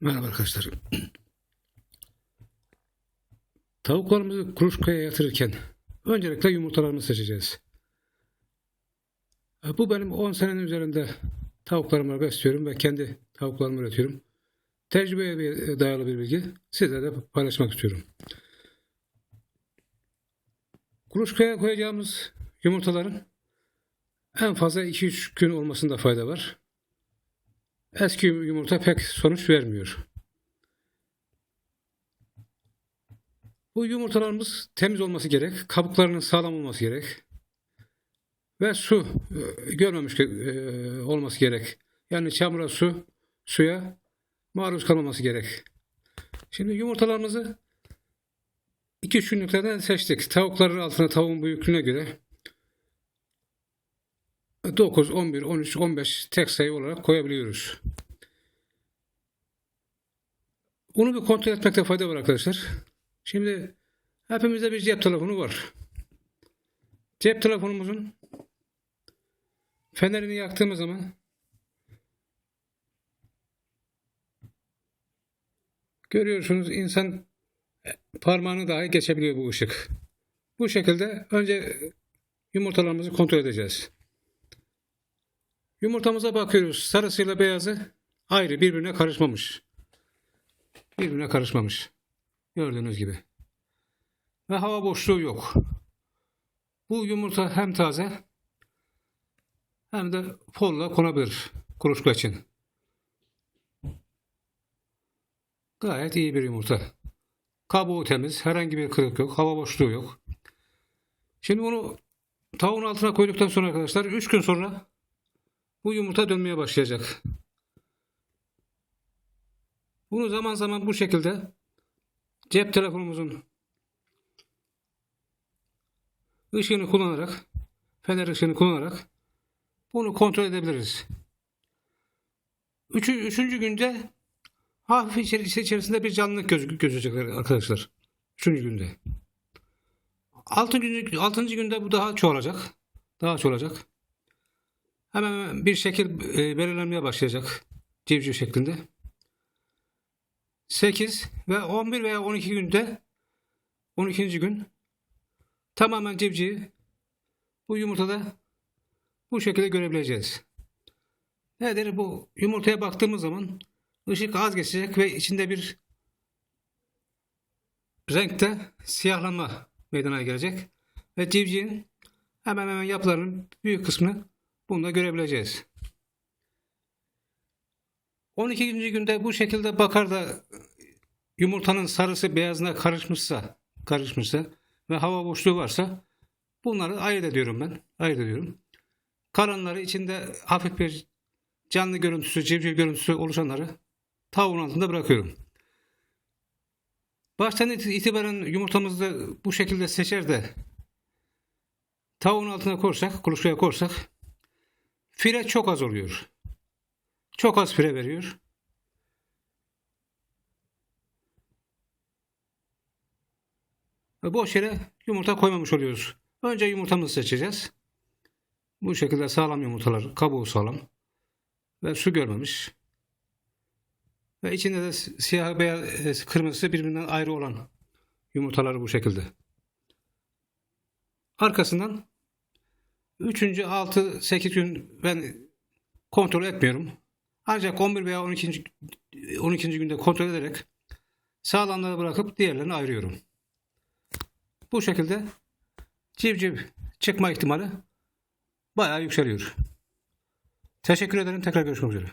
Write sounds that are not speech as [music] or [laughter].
Merhaba arkadaşlar. [clears throat] Tavuklarımızı kuluçkaya yatırırken öncelikle yumurtalarını seçeceğiz. E, Bu benim 10 senenin üzerinde tavuklarımı besliyorum ve kendi tavuklarımı üretiyorum. Tecrübeye bir- dayalı bir bilgi sizle de paylaşmak istiyorum. Kuluçkaya koyacağımız yumurtaların en fazla 2-3 gün olmasında fayda var. Eski yumurta pek sonuç vermiyor. Bu yumurtalarımız temiz olması gerek, kabuklarının sağlam olması gerek ve su e, görmemiş e, olması gerek. Yani çamura su, suya maruz kalmaması gerek. Şimdi yumurtalarımızı iki üç günlüklerden seçtik. Tavukların altına tavuğun büyüklüğüne göre 9, 11, 13, 15 tek sayı olarak koyabiliyoruz. Bunu bir kontrol etmekte fayda var arkadaşlar. Şimdi hepimizde bir cep telefonu var. Cep telefonumuzun fenerini yaktığımız zaman görüyorsunuz insan parmağını dahi geçebiliyor bu ışık. Bu şekilde önce yumurtalarımızı kontrol edeceğiz. Yumurtamıza bakıyoruz. Sarısıyla beyazı ayrı birbirine karışmamış. Birbirine karışmamış. Gördüğünüz gibi. Ve hava boşluğu yok. Bu yumurta hem taze hem de folla konabilir kuluçka için. Gayet iyi bir yumurta. Kabuğu temiz, herhangi bir kırık yok, hava boşluğu yok. Şimdi bunu tavuğun altına koyduktan sonra arkadaşlar 3 gün sonra bu yumurta dönmeye başlayacak. Bunu zaman zaman bu şekilde cep telefonumuzun ışığını kullanarak, fener ışığını kullanarak bunu kontrol edebiliriz. Üçü, üçüncü günde hafif içeri- içerisinde bir canlılık göz, gözecek arkadaşlar. Üçüncü günde. Altıncı, altıncı günde bu daha çoğalacak. Daha çoğalacak. Hemen hemen bir şekil e, belirlenmeye başlayacak. Civciv şeklinde. 8 ve 11 veya 12 günde 12. gün tamamen civcivi bu yumurtada bu şekilde görebileceğiz. Nedir bu? Yumurtaya baktığımız zaman ışık az geçecek ve içinde bir renkte siyahlanma meydana gelecek. Ve civcivin hemen hemen yapılarının büyük kısmını bunda görebileceğiz. 12. günde bu şekilde bakar da yumurtanın sarısı beyazına karışmışsa, karışmışsa ve hava boşluğu varsa bunları ayırt ediyorum ben. Ayırt ediyorum. Kalanları içinde hafif bir canlı görüntüsü, civciv görüntüsü oluşanları tavuğun altında bırakıyorum. Baştan it- itibaren yumurtamızı bu şekilde seçer de tavuğun altına korsak, kuluçkaya korsak fire çok az oluyor. Çok az fire veriyor. Ve boş yere yumurta koymamış oluyoruz. Önce yumurtamızı seçeceğiz. Bu şekilde sağlam yumurtalar, kabuğu sağlam ve su görmemiş. Ve içinde de siyah beyaz e, kırmızısı birbirinden ayrı olan yumurtaları bu şekilde. Arkasından 3. 6 8 gün ben kontrol etmiyorum. Ancak 11 veya 12. 12. günde kontrol ederek sağlamları bırakıp diğerlerini ayırıyorum. Bu şekilde civciv çıkma ihtimali bayağı yükseliyor. Teşekkür ederim. Tekrar görüşmek üzere.